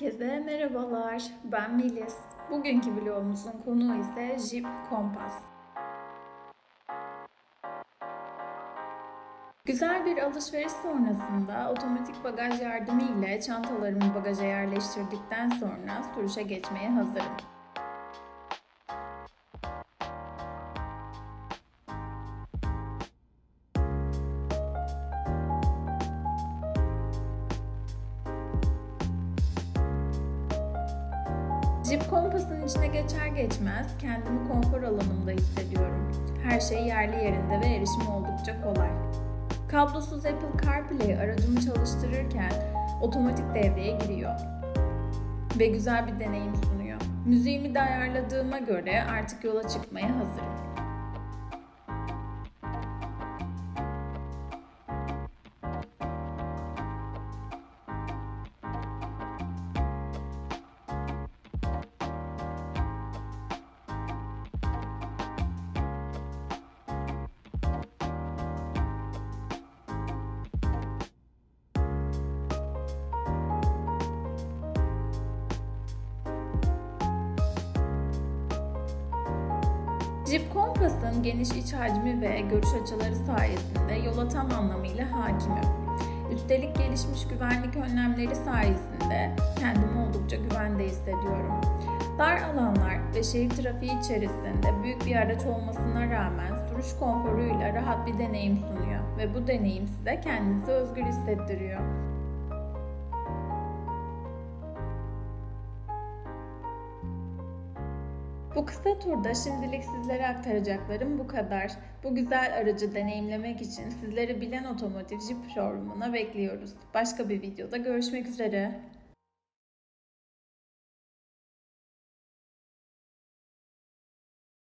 Herkese merhabalar. Ben Melis. Bugünkü vlogumuzun konuğu ise Jeep Compass. Güzel bir alışveriş sonrasında otomatik bagaj yardımı ile çantalarımı bagaja yerleştirdikten sonra sürüşe geçmeye hazırım. Jeep Compass'ın içine geçer geçmez kendimi konfor alanımda hissediyorum. Her şey yerli yerinde ve erişim oldukça kolay. Kablosuz Apple CarPlay aracımı çalıştırırken otomatik devreye giriyor. Ve güzel bir deneyim sunuyor. Müziğimi de ayarladığıma göre artık yola çıkmaya hazırım. Jeep Compass'ın geniş iç hacmi ve görüş açıları sayesinde yola tam anlamıyla hakimim. Üstelik gelişmiş güvenlik önlemleri sayesinde kendimi oldukça güvende hissediyorum. Dar alanlar ve şehir trafiği içerisinde büyük bir araç olmasına rağmen sürüş konforuyla rahat bir deneyim sunuyor ve bu deneyim size kendinizi özgür hissettiriyor. Bu kısa turda şimdilik sizlere aktaracaklarım bu kadar. Bu güzel aracı deneyimlemek için sizleri Bilen Otomotiv Jeep Showroom'una bekliyoruz. Başka bir videoda görüşmek üzere.